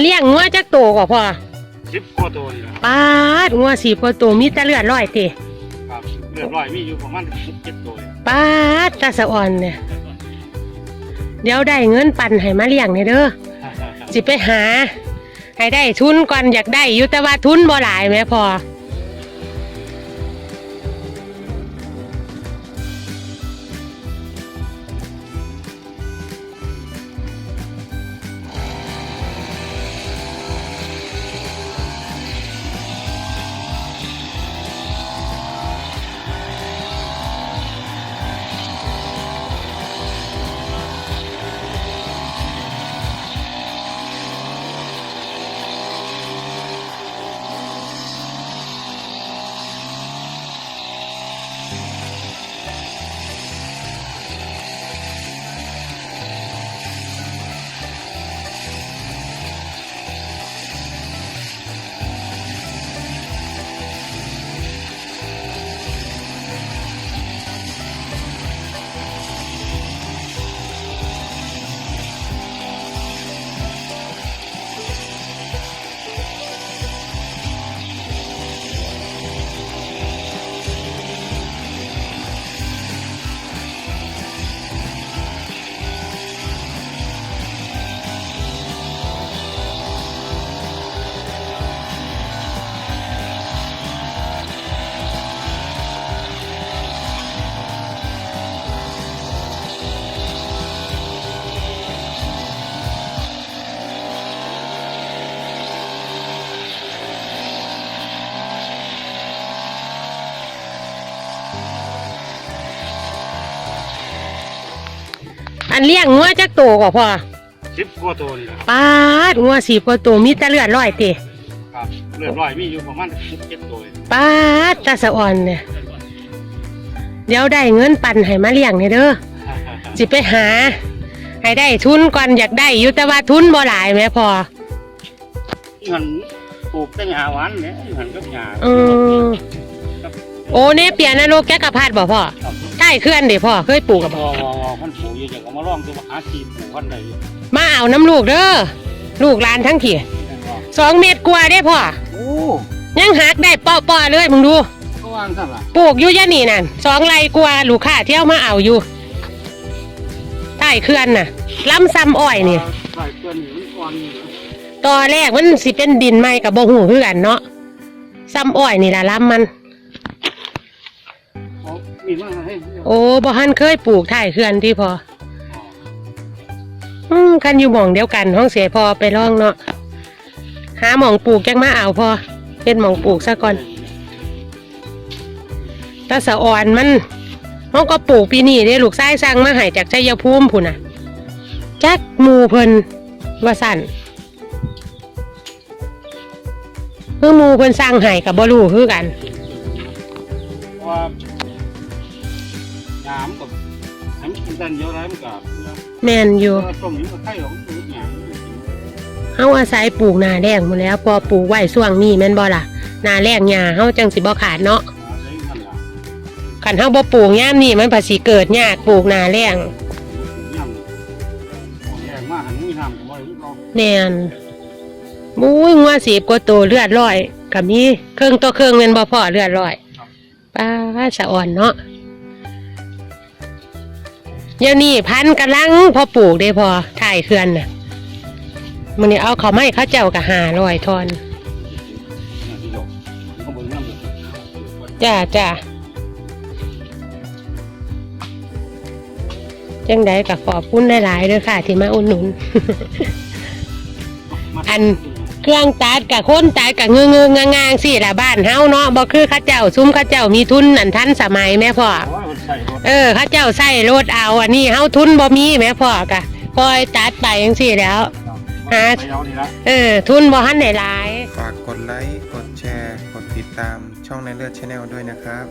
เลี้ยงงัวจักโตก็พอสิบกว่าตัวนี่แหละปาดงัวสีพอโตมีแต่เลือดร้อยติครับเลือดร้อยมีอยู่ประมาณสิบเจ็ดตัวนี่ปาดตาสะอ่อนเนี่ยเดี๋ยวได้เงินปันให้มาเลี้ยงเนี่ยเด้อสิไปหา ให้ได้ทุนก่อนอยากได้อยู่แต่ว่าทุนบ่หลายแหม่พอ อันเลี้ยงงัวจักโตก็พอสิบกว่าตัวนี่แหละปาดงัวสีพอโตมีแต่เลือดร้อยติครับเลือดร้อยมีอยู่ประมาณสิบเจ็ดตัวนี่ปาดตาสะอ่อนเนี่ยเดี๋ยวได้เงินปันให้มาเลี้ยงเนี่ยเด้อสิไปหา ให้ได้ทุนก่อนอยากได้อยู่แต่ว่าทุนบ่หลายแหม่พอที่หันปลูกแต่หญ้าหวานเนี่ยที่หันก็หญ้าอืมโอ้เนี่ยเปลี่ยนนะลูกแกกระพัดบ่พ่อ ครับ ใต้เคลื่อนเดี๋พ่อเคยปลูกกับวอวอวอพันปลูกอยู่อย่างก็มาลองตัวหาซีปลูกพันใดอยู่มาเอาน้ำลูกเด้อลูกหลานทั้งขี่สองเมตรกว่าได้พ่อโอ้ยังหักได้เปาะๆเลยมึงดู ก็วางสั่นล่ะปลูกอยู่ยะนี่นั่นสองไรกว่าลูกค้าเที่ยวมาเอาอยู่ใต้เคลื่อนน่ะล้ำซ้ำอ้อยนี่ใส่เกลือนี่มันอ่อนอยู่นะตอนแรกมันสิเป็นดินไหมกับบ่หูคือกันเนาะซ้ำอ้อยนี่ล่ะล้ำมัน เอามีมาให้โอ้บ่ฮันเคยปลูกใต้เคลื่อนที่พออืมคันอยู่หม่องเดียวกันห้องเสียพอไปล่องเนาะหาหม่องปลูกจังมาเอาพอเป็นหม่องปลูกซะก่อนถ้าสะอ่อนมันห้องก็ปลูกปีนี้เด้ลูกชายสั่งมาให้จากชัยภูมิพุ่นน่ะจักหมูเพิ่นว่าสั่นเมื่อหมูเพิ่นสั่งให้กับบ่รู้คือกันเพราะว่า หญ้ามันก็ให้มันกินตันเยอะไรมันก็แม่นอยู่ต้มนี้มันก็ไข่ของมันหญ้ามันก็กินเฮาอาศัยปลูกหนาแรงหมดแล้ว พอปลูกไว้ช่วงนี้แม่นบ่ล่ะหนาแรงหญ้าเฮาจังสิบ่ขาดเนาะอะไรนั่นล่ะคันเฮาบ่ปลูกยามนี้มันภาษีเกิดยากปลูกหนาแรงย่ำแรงมากหันมีน้ำก็บ่ได้รอแม่นบุ้ยงัวสิบกว่าโตวเลือดร้อยก็มีเครื่องต่อเครื่องแม่นบ่พอเลือดร้อยป้าสะอ่อนเนาะ เดี๋ยวนี้พันธุ์กำลังพอปลูกได้พอถ่ายเขื่อนน่ะมื้อนี้เอาเขาไม้เขาเจ้าก็500ทอนที่ดอนจ้าจ้าจังใดก็ขอบคุณหลายๆเด้อค่ะ ที่มาอุดหนุน อันเครื่องตัดกับคนตัดกับเงื้อเงื้องางๆสิละบ้านเฮาเนาะบ่คือข้าเจ้าซุ้มข้าเจ้ามีทุนนั่นทันสมัยแม่พ่อ เออเข้าเจ้าใส่รถเอาอันนี้เฮาทุนบ่มีแม่พ่อกะคอยตัดไปจังซี่แหล้วไปเอาดีละเออ ทุนบ่ทันได้หลาย ฝากกดไลค์ กดแชร์ กดติดตามช่องในเลือดชาแนลด้วยนะครับ